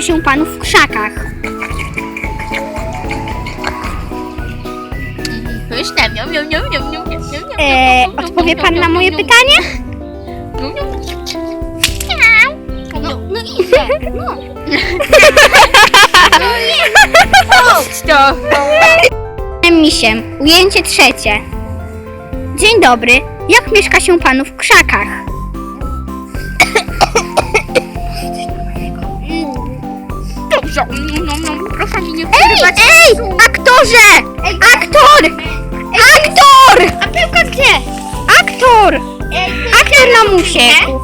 trzyma się panów w krzakach. Pyszne, miam, miam, miam, miam, miam, odpowie pan na moje pytanie? No, no idzie, no. No nie, chodź to. Misiem, ujęcie trzecie. Dzień dobry, jak mieszka się panu w krzakach? Dobrze. No, no, no, proszę mi nie Ej, przerywać. ej! Aktorze! Aktor! Aktor! A piłka gdzie? Aktor! Aktor nam uciekł.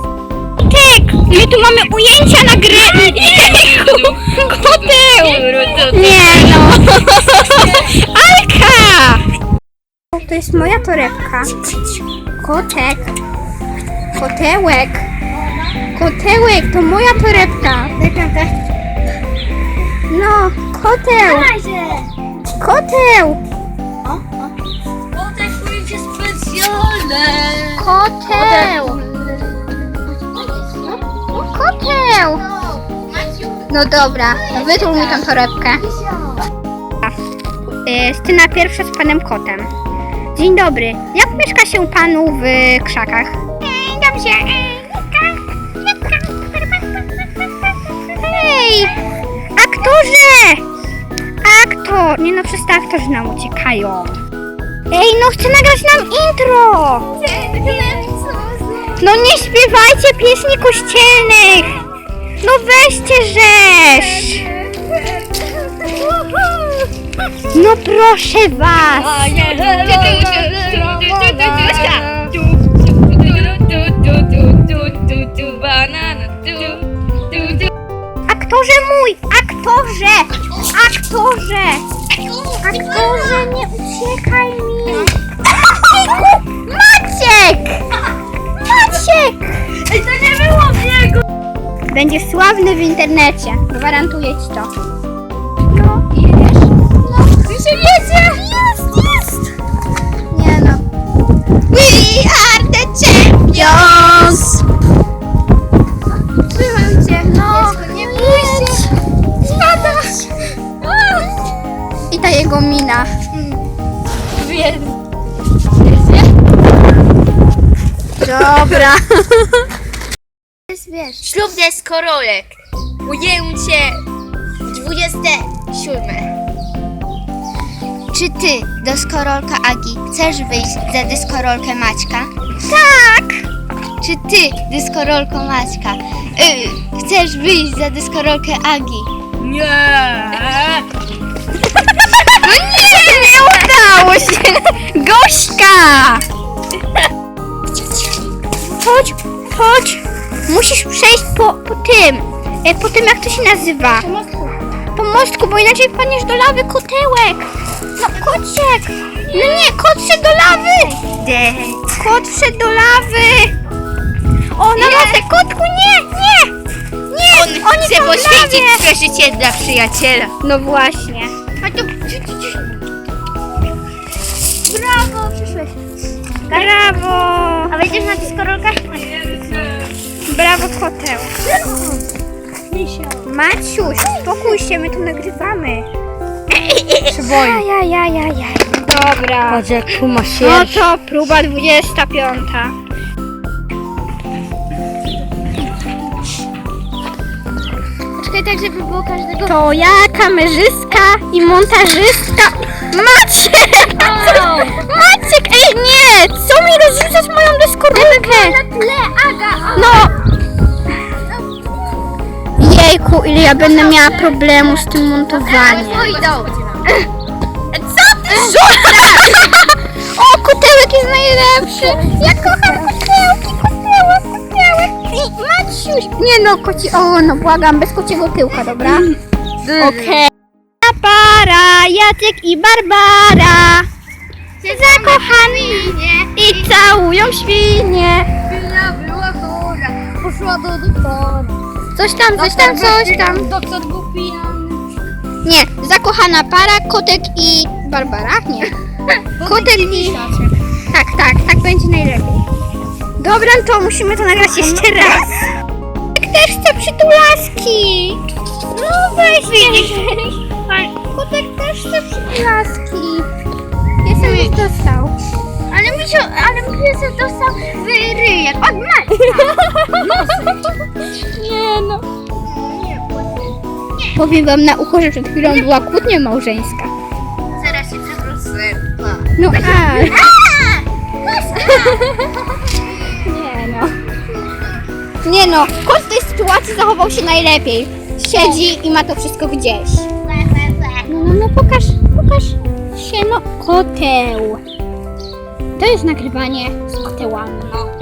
Tak, my tu mamy ujęcia na. Jejku, Koteł! Nie no. Alka! To jest moja torebka. Kotek. Kotełek. Kotełek, to moja torebka. No, koteł. Koteł. O, te ujęcie specjalne. Koteł. Koteł. No dobra, wytul mi tą torebkę. Y, Scena pierwsza z panem kotem. Dzień dobry. Jak mieszka się panu w krzakach? Dobrze. Hej! Aktor! Nie no, wszyscy aktorzy nam uciekają. Ej, no chcę nagrać nam intro! No nie śpiewajcie pieśni kościelnych! No weźcie rzesz! No proszę was! Aktorze mój! Aktorze! Aktorze! Aktorze, nie uciekaj mi! Ojku! Maciek! Maciek! Ej, to nie było biegu. Będzie sławny w internecie. Gwarantuję ci to. No, jedziesz? No, już jedzie! Jest, jest! Nie no. Are Dobra. Jest, wiesz. Ślub deskorolek. Ujęcie 27. Czy ty, deskorolka Agi, chcesz wyjść za deskorolkę Maćka? Tak! Czy ty, deskorolko Maćka, y, chcesz wyjść za deskorolkę Agi? Nie. No nie, nie udało się! Gośka! Chodź, chodź. Musisz przejść po, po tym. e, Po tym, jak to się nazywa. Po mostku, bo inaczej wpadniesz do lawy kotełek. No, kociek. No nie, kot do lawy. Kot szedł do lawy. O, na lotę, kotku, nie, nie. Nie, On oni chce są w poświęcić lawie. swe życie dla przyjaciela. No właśnie. Brawo, przyszłeś. Brawo. A wejdziesz na? Brawo, koteł. Maciuś, spokój się, my tu nagrywamy. Ajajajajaj. Dobra. Patrz jak ma No to próba 25. Poczekaj tak, żeby było każdego... To ja, kamerzystka i montażystka. Maciek! Maciek, ej nie! Co mi rozrzucasz moją deskorolkę? Na tle, Aga! No! Jejku, ile ja będę miała problemu z tym montowaniem. Co ty rzucasz? O, kutełek jest najlepszy. Ja kocham kutełki, kutełek, kutełek. I Maciuś. Nie no, koci... O, no błagam, bez kociego tyłka, dobra? Okej. Para, Jacek i Barbara. Zakochani i całują świnie. Chwila była chora, poszła do doktora. Coś tam, coś tam, coś tam. Doktor. Nie, zakochana para, kotek i Barbara? Nie. Kotek i... Tak, tak, tak będzie najlepiej. Dobra, to musimy to nagrać jeszcze raz. Jak też chcę przytulaski. No, też widzisz. Kotek też chce przyklaski. Piesek już dostał. Ale mi się, ale piesek dostał w ryjek od. Nie no. Powiem wam na ucho, że przed chwilą była kłótnia małżeńska. Zaraz się przeprosy. No a. Nie no. Nie no, kot w tej sytuacji zachował się najlepiej. Siedzi i ma to wszystko gdzieś. No, no, no pokaż, pokaż się, no koteł. To jest nagrywanie z kotełami, no.